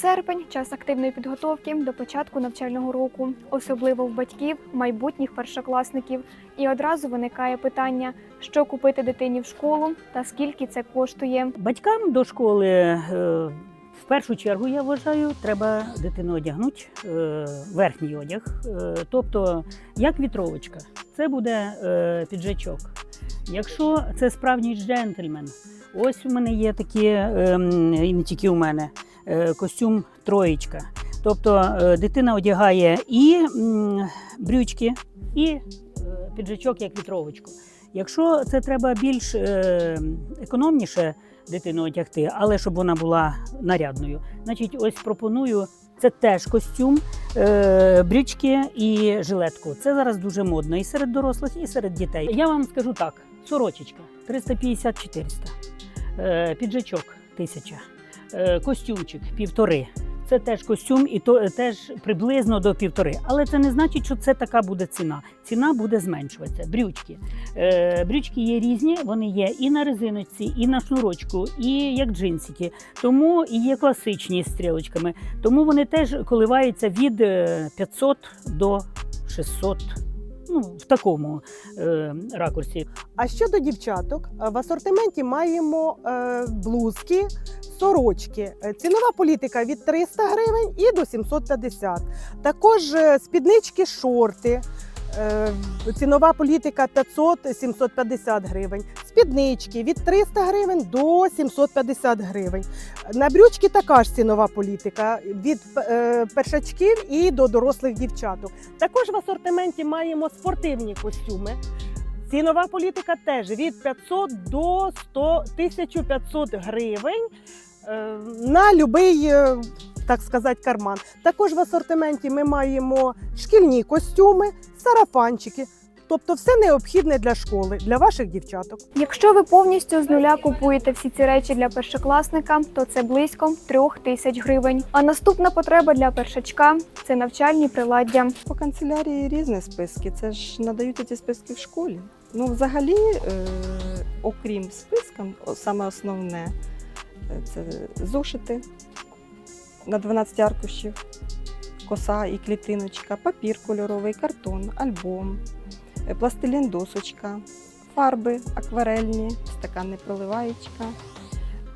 Серпень час активної підготовки до початку навчального року, особливо в батьків, майбутніх першокласників. І одразу виникає питання, що купити дитині в школу та скільки це коштує. Батькам до школи е, в першу чергу я вважаю, треба дитину одягнути е, верхній одяг, е, тобто як вітровочка. Це буде піджачок. Якщо це справжній джентльмен, ось у мене є такі, ем, і не тільки у мене, костюм троєчка. Тобто е, дитина одягає і брючки, і е, піджачок як вітровочку. Якщо це треба більш е, економніше дитину одягти, але щоб вона була нарядною, значить, ось пропоную. Це теж костюм, е, брючки і жилетку. Це зараз дуже модно і серед дорослих, і серед дітей. Я вам скажу так: сорочечка 350-400, е, піджачок 1000, е, костюмчик півтори. Це теж костюм, і то е, теж приблизно до півтори. Але це не значить, що це така буде ціна. Ціна буде зменшуватися. Брючки. Е, брючки є різні, вони є і на резиночці, і на шнурочку, і як джинсики. Тому і є класичні з стрілочками. Тому вони теж коливаються від е, 500 до 600. Ну, в такому е, ракурсі. А щодо дівчаток, е, в асортименті маємо е, блузки, сорочки. Е, Цінова політика від 300 гривень і до 750. Також е, спіднички, шорти. Е, Цінова політика 500-750 гривень. Спіднички від 300 гривень до 750 гривень. На брючки така ж цінова політика від першачків і до дорослих дівчаток. Також в асортименті маємо спортивні костюми. Цінова політика теж від 500 до 100, 1500 гривень на будь-який, так сказати, карман. Також в асортименті ми маємо шкільні костюми, сарафанчики. Тобто все необхідне для школи, для ваших дівчаток. Якщо ви повністю з нуля купуєте всі ці речі для першокласника, то це близько трьох тисяч гривень. А наступна потреба для першачка це навчальні приладдя. По канцелярії різні списки. Це ж надаються ці списки в школі. Ну, взагалі, е, окрім списка, саме основне е, це зошити на 12 аркушів, коса і клітиночка, папір кольоровий, картон, альбом, е, пластилін досочка, фарби акварельні, стакани проливаєчка.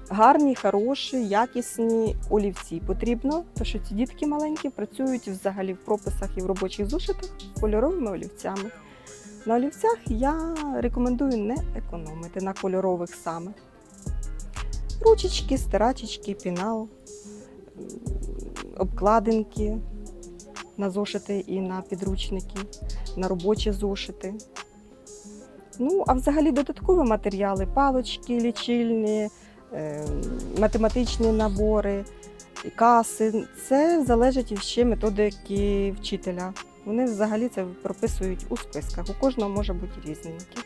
Гарні, хороші, якісні олівці потрібно, тому що ці дітки маленькі працюють взагалі в прописах і в робочих зошитах кольоровими олівцями. На олівцях я рекомендую не економити на кольорових саме. Ручечки, стирачечки, пінал, обкладинки на зошити і на підручники, на робочі зошити. Ну, а взагалі додаткові матеріали, палочки лічильні, е, математичні набори, каси. Це залежить ще методики вчителя. Вони взагалі це прописують у списках. У кожного може бути різненькі.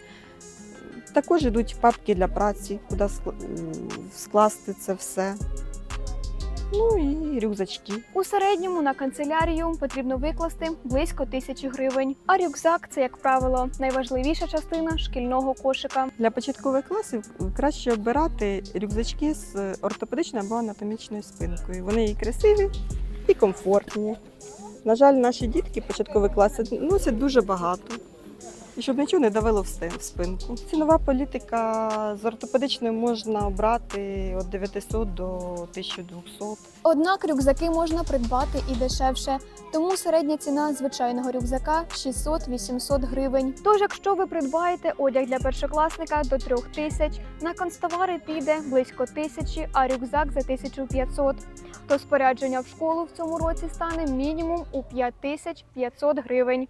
Також йдуть папки для праці, куди скласти це все. Ну і рюкзачки. У середньому на канцелярію потрібно викласти близько тисячі гривень. А рюкзак це, як правило, найважливіша частина шкільного кошика. Для початкових класів краще обирати рюкзачки з ортопедичною або анатомічною спинкою. Вони і красиві, і комфортні. На жаль, наші дітки початкові класи носять дуже багато. І щоб нічого не давило в спинку. Цінова політика з ортопедичною можна обрати від 900 до 1200. Однак рюкзаки можна придбати і дешевше, тому середня ціна звичайного рюкзака 600-800 гривень. Тож, якщо ви придбаєте одяг для першокласника до 3 тисяч, на констовари піде близько тисячі, а рюкзак за 1500, то спорядження в школу в цьому році стане мінімум у 5500 гривень.